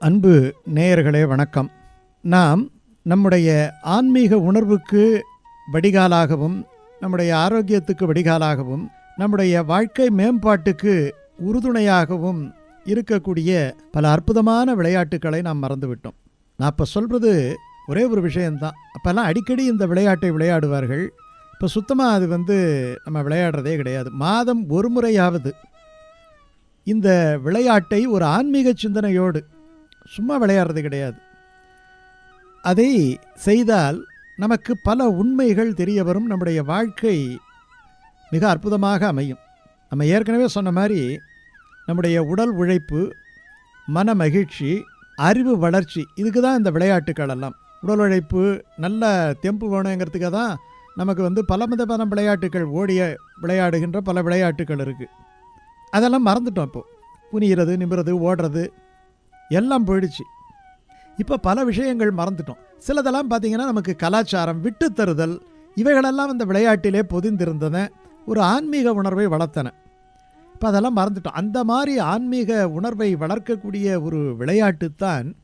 அன்பு நேயர்களே வணக்கம். நாம் நம்முடைய ஆன்மீக உணர்வுக்கு வடிகாலாகவும் நம்முடைய ஆரோக்கியத்துக்கு வடிகாலாகவும் நம்முடைய வாழ்க்கை மேம்பாட்டுக்கு உறுதுணையாகவும் இருக்கக்கூடிய பல அற்புதமான விளையாட்டுக்களை நாம் மறந்துவிட்டோம். நான் இப்போ சொல்கிறது ஒரே ஒரு விஷயம்தான். அப்போல்லாம் அடிக்கடி இந்த விளையாட்டை விளையாடுவார்கள். இப்போ சுத்தமாக அது வந்து நம்ம விளையாடுறதே கிடையாது. மாதம் ஒரு முறையாவது இந்த விளையாட்டை ஒரு ஆன்மீக சிந்தனையோடு சும்மா விளையாடுறது கிடையாது. அதை செய்தால் நமக்கு பல உண்மைகள் தெரிய வரும். நம்முடைய வாழ்க்கை மிக அற்புதமாக அமையும். நம்ம ஏற்கனவே சொன்ன மாதிரி நம்முடைய உடல் உழைப்பு மன மகிழ்ச்சி அறிவு வளர்ச்சி இதுக்கு தான் இந்த விளையாட்டுக்கள் எல்லாம். உடல் உழைப்பு நல்ல தெம்பு வேணுங்கிறதுக்காக தான் நமக்கு வந்து பல விதமான விளையாட்டுகள் ஓடிய விளையாடுகின்ற பல விளையாட்டுகள் இருக்குது அதெல்லாம் மறந்துட்டோம் இப்போது குனிகிறது நிமிறது ஓடுறது எல்லாம் போயிடுச்சு. இப்போ பல விஷயங்கள் மறந்துட்டோம். சிலதெல்லாம் பார்த்திங்கன்னா நமக்கு கலாச்சாரம் விட்டுத்தருதல் இவைகளெல்லாம் இந்த விளையாட்டிலே பொதிந்திருந்தன ஒரு ஆன்மீக உணர்வை வளர்த்தன. இப்போ அதெல்லாம் மறந்துட்டோம். அந்த மாதிரி ஆன்மீக உணர்வை வளர்க்கக்கூடிய ஒரு விளையாட்டு தான்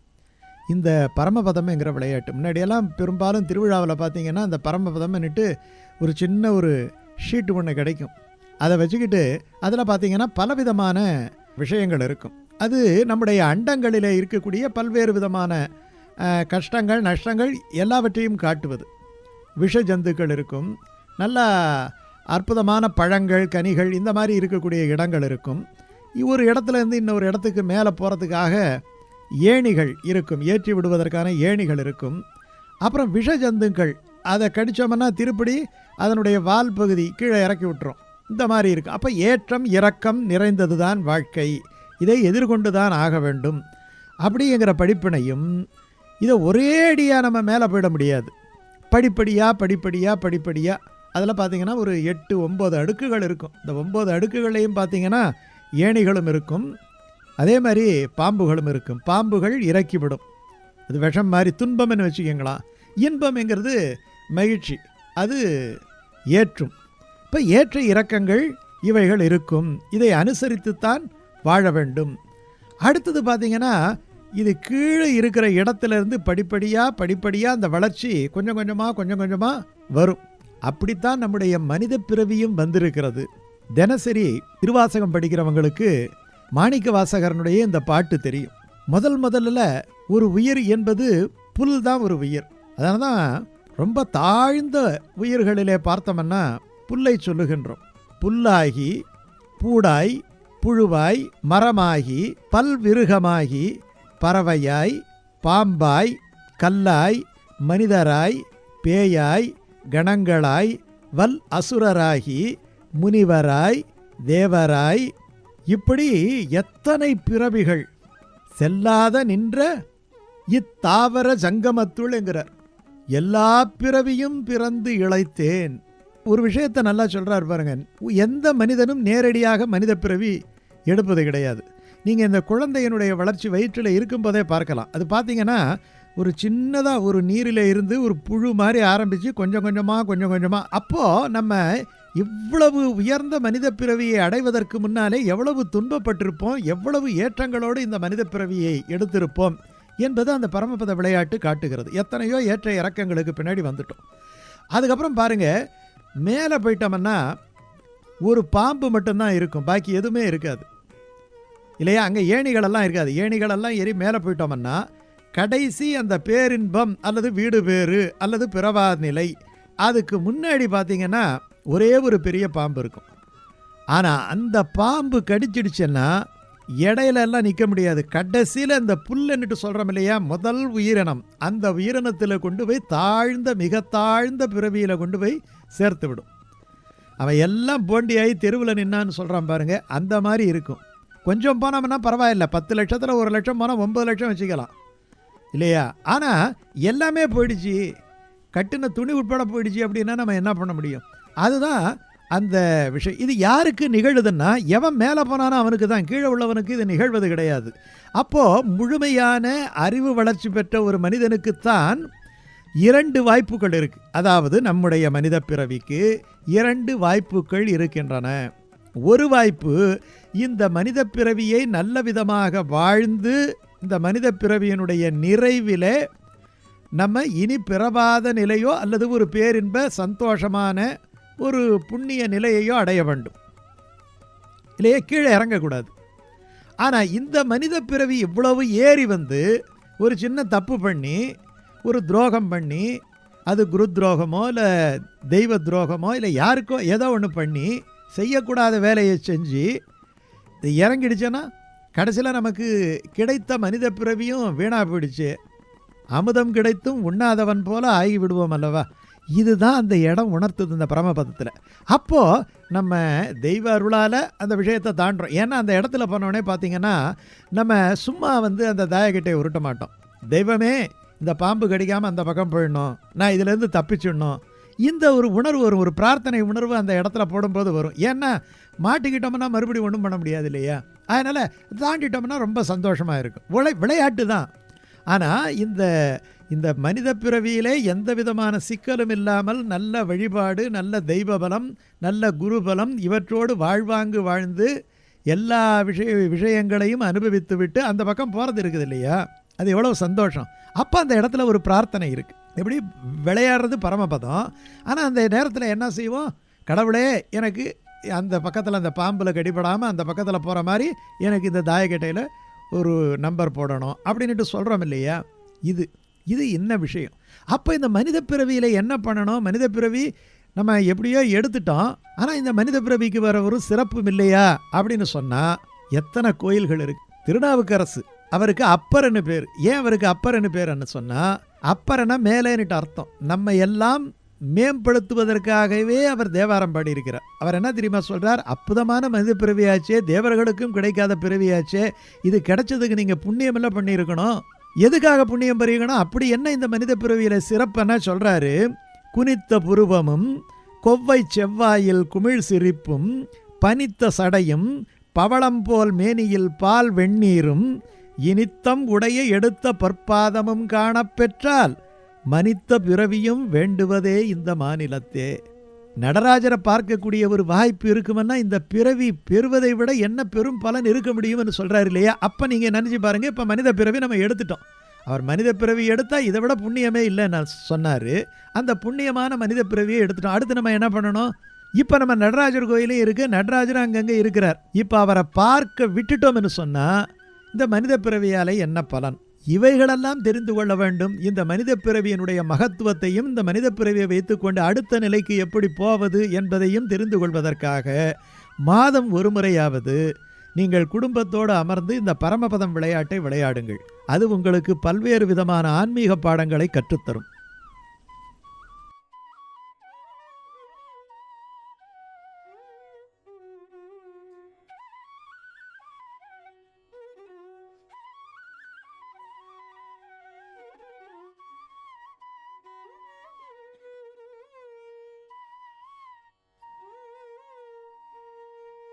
இந்த பரமபதம்ங்கிற விளையாட்டு. முன்னாடியெல்லாம் பெரும்பாலும் திருவிழாவில் பார்த்தீங்கன்னா அந்த பரமபதம்னுட்டு ஒரு சின்ன ஒரு ஷீட்டு ஒன்று கிடைக்கும். அதை வச்சுக்கிட்டு அதில் பார்த்திங்கன்னா பலவிதமான விஷயங்கள் இருக்கும். அது நம்முடைய அண்டங்களில் இருக்கக்கூடிய பல்வேறு விதமான கஷ்டங்கள் நஷ்டங்கள் எல்லாவற்றையும் காட்டுவது. விஷ ஜந்துக்கள் இருக்கும் நல்ல அற்புதமான பழங்கள் கனிகள் இந்த மாதிரி இருக்கக்கூடிய இடங்கள் இருக்கும். ஒரு இடத்துல இருந்து இன்னொரு இடத்துக்கு மேலே போகிறதுக்காக ஏணிகள் இருக்கும் ஏற்றி விடுவதற்கான ஏணிகள் இருக்கும். அப்புறம் விஷ ஜந்துக்கள் அதை கடித்தோம்னா திருப்படி அதனுடைய வால் பகுதி கீழே இறக்கி விட்டுரும். இந்த மாதிரி இருக்குது அப்போ ஏற்றம் இறக்கம் நிறைந்தது தான் வாழ்க்கை. இதை எதிர்கொண்டு தான் ஆக வேண்டும். அப்படிங்கிற படிப்பினையும் இதை ஒரே அடியாக நம்ம மேலே போயிட முடியாது. படிப்படியாக படிப்படியாக படிப்படியாக அதில் பார்த்திங்கன்னா ஒரு எட்டு ஒம்பது அடுக்குகள் இருக்கும். இந்த ஒம்பது அடுக்குகளையும் பார்த்தீங்கன்னா ஏணிகளும் இருக்கும். அதே மாதிரி பாம்புகளும் இருக்கும். பாம்புகள் இறக்கிவிடும். அது விஷம் மாதிரி துன்பம்னு வச்சுக்கோங்களா? இன்பம்ங்கிறது மகிழ்ச்சி. அது ஏற்றும். இப்போ ஏற்ற இறக்கங்கள் இவைகள் இருக்கும். இதை அனுசரித்துத்தான் வாழ வேண்டும். அடுத்தது பார்த்தீங்கன்னா இது கீழே இருக்கிற இடத்துல இருந்து படிப்படியாக படிப்படியாக அந்த வளர்ச்சி கொஞ்சம் கொஞ்சமாக கொஞ்சம் கொஞ்சமாக வரும். அப்படித்தான் நம்முடைய மனித பிறவியும் வந்திருக்கிறது. தினசரி திருவாசகம் படிக்கிறவங்களுக்கு மாணிக்க வாசகரனுடைய இந்த பாட்டு தெரியும். முதல் முதல்ல ஒரு உயிர் என்பது புல் தான் ஒரு உயிர். அதனால தான் ரொம்ப தாழ்ந்த உயிர்களிலே பார்த்தோம்னா புல்லை சொல்லுகின்றோம். புல்லாகி பூடாய் புழுவாய் மரமாகி பல்விருகமாகி பறவையாய் பாம்பாய் கல்லாய் மனிதராய் பேயாய் கணங்களாய் வல் அசுரராகி முனிவராய் தேவராய். இப்படி எத்தனை பிறவிகள் செல்லாத நின்ற இத்தாவர ஜங்கமத்துள் என்கிறார். எல்லா பிறவியும் பிறந்து இழைத்தேன். ஒரு விஷயத்தை நல்லா சொல்கிறார் பாருங்க. எந்த மனிதனும் நேரடியாக மனித பிறவி எடுப்பது கிடையாது. நீங்கள் இந்த குழந்தையினுடைய வளர்ச்சி வயிற்றில் இருக்கும்போதே பார்க்கலாம். அது பார்த்தீங்கன்னா ஒரு சின்னதாக ஒரு நீரில் இருந்து ஒரு புழு மாதிரி ஆரம்பித்து கொஞ்சம் கொஞ்சமாக கொஞ்சம் கொஞ்சமாக அப்போது நம்ம இவ்வளவு உயர்ந்த மனித பிறவியை அடைவதற்கு முன்னாலே எவ்வளவு துன்பப்பட்டிருப்போம் எவ்வளவு ஏற்றங்களோடு இந்த மனித பிறவியை எடுத்திருப்போம் என்பது அந்த பரமபத விளையாட்டு காட்டுகிறது. எத்தனையோ ஏற்ற இறக்கங்களுக்கு பின்னாடி வந்துட்டோம். அதுக்கப்புறம் பாருங்கள் மேலே போயிட்டோம்னா ஒரு பாம்பு மட்டும்தான் இருக்கும். பாக்கி எதுவுமே இருக்காது. இல்லையா? அங்கே ஏணிகளெல்லாம் இருக்காது. ஏணிகளெல்லாம் ஏறி மேலே போயிட்டோம்னா கடைசி அந்த பேரின்பம் அல்லது வீடு பேறு அல்லது பிறவா நிலை. அதுக்கு முன்னாடி பார்த்திங்கன்னா ஒரே ஒரு பெரிய பாம்பு இருக்கும். ஆனால் அந்த பாம்பு கடிச்சிடுச்சுன்னா இடையில எல்லாம் நிற்க முடியாது. கடைசியில் அந்த புல்லுன்னுட்டு சொல்கிறோம் இல்லையா? முதல் உயிரினம். அந்த உயிரினத்தில் கொண்டு போய் தாழ்ந்த மிக தாழ்ந்த பிறவியில் கொண்டு போய் சேர்த்து விடும். அவன் எல்லாம் போண்டியாகி தெருவில் நின்னான்னு சொல்கிறான் பாருங்கள் அந்த மாதிரி இருக்கும். கொஞ்சம் போனோம்னா பரவாயில்ல. பத்து லட்சத்தில் ஒரு லட்சம் போனால் ஒம்பது லட்சம் வச்சுக்கலாம். இல்லையா? ஆனால் எல்லாமே போயிடுச்சு. கட்டின துணி உட்பட போயிடுச்சு அப்படின்னா நம்ம என்ன பண்ண முடியும்? அதுதான் அந்த விஷயம். இது யாருக்கு நிகழுதுன்னா எவன் மேலே போனானோ அவனுக்கு தான். கீழே உள்ளவனுக்கு இது நிகழ்வது கிடையாது. அப்போது முழுமையான அறிவு வளர்ச்சி பெற்ற ஒரு மனிதனுக்குத்தான் இரண்டு வாய்ப்புகள் இருக்குது அதாவது நம்முடைய மனித பிறவிக்கு இரண்டு வாய்ப்புகள் இருக்கின்றன. ஒரு வாய்ப்பு இந்த மனித பிறவியை நல்ல விதமாக வாழ்ந்து இந்த மனித பிறவியினுடைய நிறைவிலே நம்ம இனி பிறவாத நிலையோ அல்லது ஒரு பேரின்ப சந்தோஷமான ஒரு புண்ணிய நிலையையோ அடைய வேண்டும். இல்லையே கீழே இறங்கக்கூடாது. ஆனால் இந்த மனித பிறவி இவ்வளவு ஏறி வந்து ஒரு சின்ன தப்பு பண்ணி ஒரு துரோகம் பண்ணி அது குரு துரோகமோ இல்லை தெய்வ துரோகமோ இல்லை யாருக்கோ ஏதோ ஒன்று பண்ணி செய்யக்கூடாத வேலையை செஞ்சு இது இறங்கிடுச்சேன்னா கடைசியில் நமக்கு கிடைத்த மனித பிறவியும் வீணாக போயிடுச்சு. அமுதம் கிடைத்தும் உண்ணாதவன் போல ஆகி விடுவோம் அல்லவா? இதுதான் அந்த இடம் உணர்த்துது இந்த பரமபதத்தில் அப்போது நம்ம தெய்வ அருளால் அந்த விஷயத்தை தாண்டுறோம். ஏன்னா அந்த இடத்துல போனோடனே பார்த்தீங்கன்னா நம்ம சும்மா வந்து அந்த தாயக்கட்டையை உருட்ட மாட்டோம். தெய்வமே இந்த பாம்பு கடிக்காமல் அந்த பக்கம் போயிடணும். நான் இதிலேருந்து தப்பிச்சிடணும். இந்த ஒரு உணர்வு வரும் ஒரு பிரார்த்தனை உணர்வு அந்த இடத்துல போடும்போது வரும். ஏன்னா மாட்டிக்கிட்டோம்னா மறுபடியும் ஒன்றும் பண்ண முடியாது இல்லையா? அதனால் தாண்டிட்டோம்னா ரொம்ப சந்தோஷமாக இருக்கும். விளை விளையாட்டு தான். ஆனால் இந்த இந்த மனித பிறவியிலே எந்த விதமான சிக்கலும் இல்லாமல் நல்ல வழிபாடு நல்ல தெய்வ பலம் நல்ல குருபலம் இவற்றோடு வாழ்வாங்கு வாழ்ந்து எல்லா விஷய விஷயங்களையும் அனுபவித்து விட்டு அந்த பக்கம் போகிறது இருக்குது இல்லையா? அது எவ்வளோ சந்தோஷம். அப்போ அந்த இடத்துல ஒரு பிரார்த்தனை இருக்குது எப்படி விளையாடுறது பரமபதம். ஆனால் அந்த நேரத்தில் என்ன செய்வோம்? கடவுளே எனக்கு அந்த பக்கத்தில் அந்த பாம்பில் கடிபடாமல் அந்த பக்கத்தில் போகிற மாதிரி எனக்கு இந்த தாயக்கட்டையில் ஒரு நம்பர் போடணும் அப்படின்ட்டு சொல்கிறோம் இல்லையா? இது. இது என்ன விஷயம்? அப்போ இந்த மனித பிறவியில் என்ன பண்ணணும்? மனித பிறவி நம்ம எப்படியோ எடுத்துட்டோம். ஆனால் இந்த மனித பிறவிக்கு வர ஒரு சிறப்பும் இல்லையா? அப்படின்னு சொன்னால் எத்தனை கோயில்கள் இருக்கு? திருநாவுக்கரசு. அவருக்கு அப்பர்னு பேர். ஏன் அவருக்கு அப்பர்னு பேர்னு சொன்னால் அப்பரனா மேலேன்னுட்டு அர்த்தம். நம்ம எல்லாம் மேம்படுத்துவதற்காகவே அவர் தேவாரம் பாடியிருக்கிறார். அவர் என்ன தெரியுமா சொல்கிறார் அற்புதமான மனித பிறவியாச்சே தேவர்களுக்கும் கிடைக்காத பிறவியாச்சே இது கிடைச்சதுக்கு நீங்கள் புண்ணியமெல்லாம் பண்ணியிருக்கணும். எதுக்காக புண்ணியம் பெருகணும் அப்படி என்ன இந்த மனித பிறவியில் சிறப்புன்னா சொல்கிறாரு குனித்த புருவமும் கொவ்வை செவ்வாயில் குமிழ் சிரிப்பும் பனித்த சடையும் பவளம் போல் மேனியில் பால் வெந்நீரும் இனித்தம் உடைய எடுத்த பற்பாதமும் காணப்பெற்றால் மனித்த பிறவியும் வேண்டுவதே இந்த மாநிலத்தே. நடராஜரை பார்க்கக்கூடிய ஒரு வாய்ப்பு இருக்குமென்னா இந்த பிறவி பெறுவதை விட என்ன பெரும் பலன் இருக்க முடியும்னு சொல்கிறார் இல்லையா? அப்போ நீங்கள் நினச்சி பாருங்கள் இப்போ மனித பிறவி நம்ம எடுத்துட்டோம். அவர் மனித பிறவி எடுத்தால் இதை விட புண்ணியமே இல்லைன்னு சொன்னார். அந்த புண்ணியமான மனித பிறவியை எடுத்துட்டோம். அடுத்து நம்ம என்ன பண்ணணும்? இப்போ நம்ம நடராஜர் கோயிலே இருக்குது நடராஜர் அங்கங்கே இருக்கிறார். இப்போ அவரை பார்க்க விட்டுட்டோம்னு சொன்னால் இந்த மனித பிறவியாலே என்ன பலன்? இவைகளெல்லாம் தெரிந்து கொள்ள வேண்டும். இந்த மனித பிறவியினுடைய மகத்துவத்தையும் இந்த மனித பிறவியை வைத்துக்கொண்டு அடுத்த நிலைக்கு எப்படி போவது என்பதையும் தெரிந்து கொள்வதற்காக மாதம் ஒரு முறையாவது நீங்கள் குடும்பத்தோடு அமர்ந்து இந்த பரமபதம் விளையாட்டை விளையாடுங்கள். அது உங்களுக்கு பல்வேறு விதமான ஆன்மீக பாடங்களை கற்றுத்தரும்.